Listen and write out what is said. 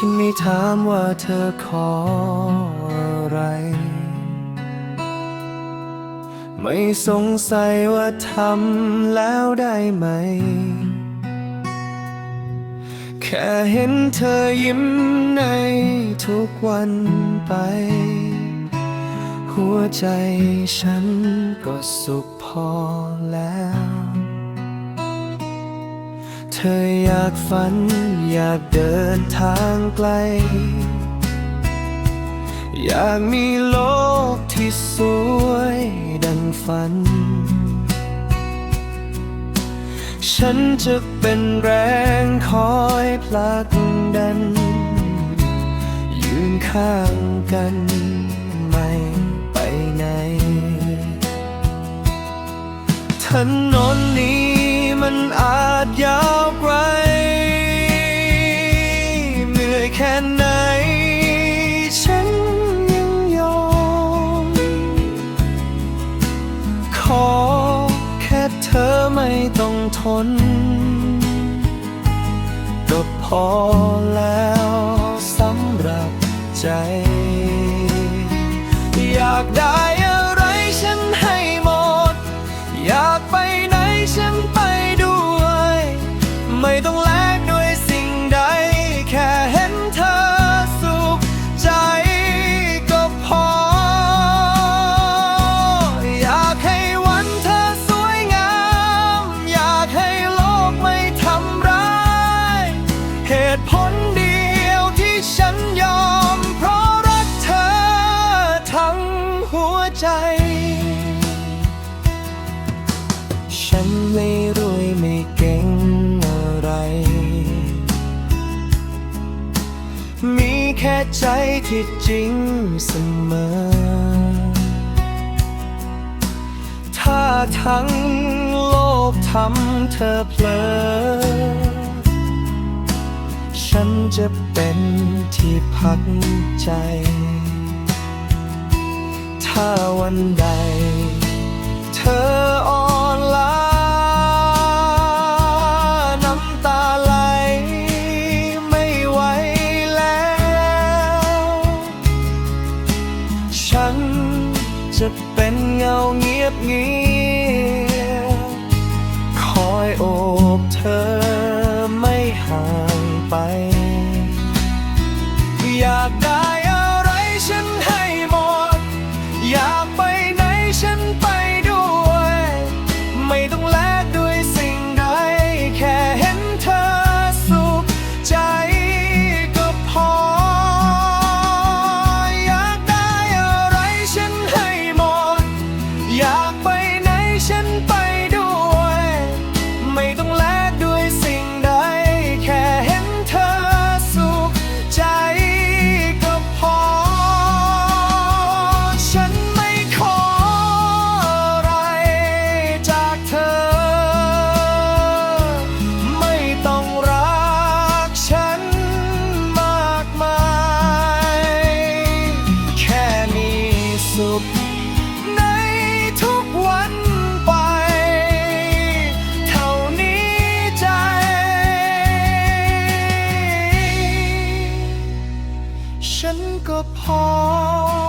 ฉันไม่ถามว่าเธอขออะไร ไม่สงสัยว่าทำแล้วได้ไหม แค่เห็นเธอยิ้มในทุกวันไป หัวใจฉันก็สุขพอแล้ว ธออยากฝันอยากเดินทางไกล อยากมีโลกที่สวยดังฝัน ฉันจะเป็นแรงคอยผลักดัน ยืนข้างกันไม่ไปไหน ถนนนี้มันอา ยาวไกลเหนื่อยแค่ไหน ฉันยังยอม ขอแค่เธอไม่ต้องทน ก็พอแล้วสำหรับใจ อยากได้อะไรฉันให้หมด อยากไปไหนฉันไป ใจ ฉันไม่รวยไม่เก่งอะไร มีแค่ใจที่จริงเสมอ ถ้าทั้งโลกทำเธอเพลอ ฉันจะเป็นที่พักใจ ถ้าวันใด เธออ่อนล้าน้ำตาไหลไม่ไหวแล้ว ฉันจะเป็นเงาเงียบเงีย ฉันก็พอ